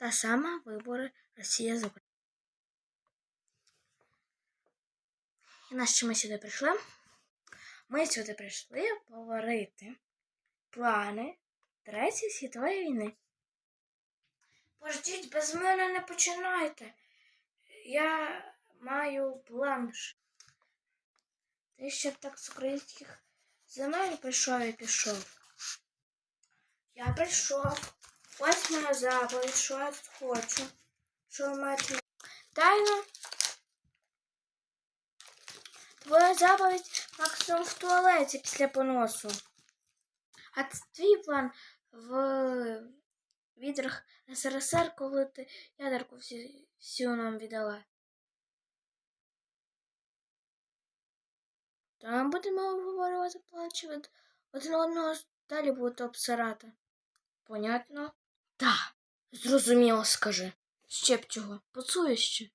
та сама вибори Росія з Україною. І на що ми сюди прийшли? Ми сюди прийшли говорити плани Третьої світової війни. Пождіть, без мене не починайте. Я маю план. Ти ще так з українських земель прийшов і пішов. Я прийшов. Ось моя заповідь, що я хочу. Що ви маєте. Тайно. Твоя заповідь максимум в туалеті після поносу. А твій план в відрах СРСР, коли ти ядерку всю нам віддала. Та ми будемо обговорювати план, чи від один одного далі будете обсирати. Понятно? Та, зрозуміло, скажи. Ще б чого, поцуєш ще.